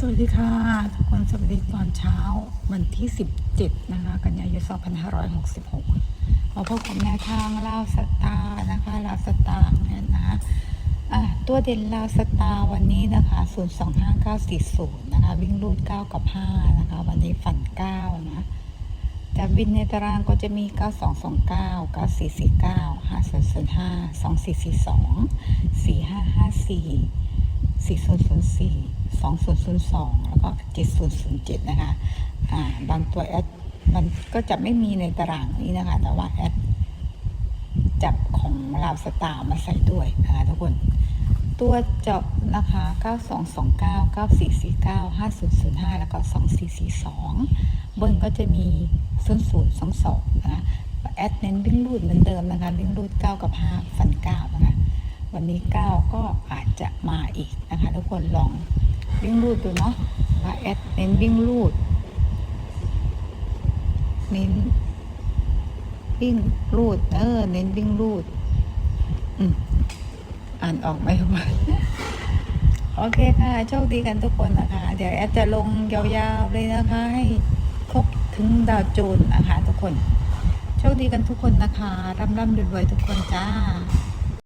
สวัสดีค่ะ ทุกคนสวัสดีตอนเช้าวันที่ 17 นะคะ กันยายน 2566มาพบกับแนวทางลาวสตาร์นะคะลาวสตาร์เนี่ยนะะตัวเด่นลาวสตาร์วันนี้นะคะ 025940 นะคะ วิ่งรูด 9 กับ 5 นะคะ วันนี้ฝัน 9 นะแต่บินในตารางก็จะมี 9229 9449 5005 2442 4554 4004 2002 แล้วก็ 7007 นะคะอ่าบางตัวแอดมันก็จะไม่มีในตารางนี้นะคะ แต่ว่าแอดจับของลาวสตาร์มาใส่ด้วยนะคะทุกคน ตัวเจาะนะคะ 9229 9449 5005 แล้วก็ 2442บนก็จะมี 0022 นะคะแอดเน้นวิ่งรูดเหมือนเดิมนะคะวิ่งรูด 9 กับ 5 ฟัน 9 นะคะ วันนี้ 9 ก็อาจจะมาอีกนะคะ ทุกคนลอง วิ่งรูดดูเนาะว่าแอดเน้นวิ่งรูด เน้นวิ่งรูด เออ เน้นวิ่งรูด อืม อ่านออกไหมว่าโอเคค่ะ โชคดีกันทุกคนนะคะ เดี๋ยวแอดจะลงยาวๆเลยนะคะ ให้ครบถึงดาวโจนนะคะทุกคน โชคดีกันทุกคนนะคะร่ำร่ำรวยๆทุกคนจ้า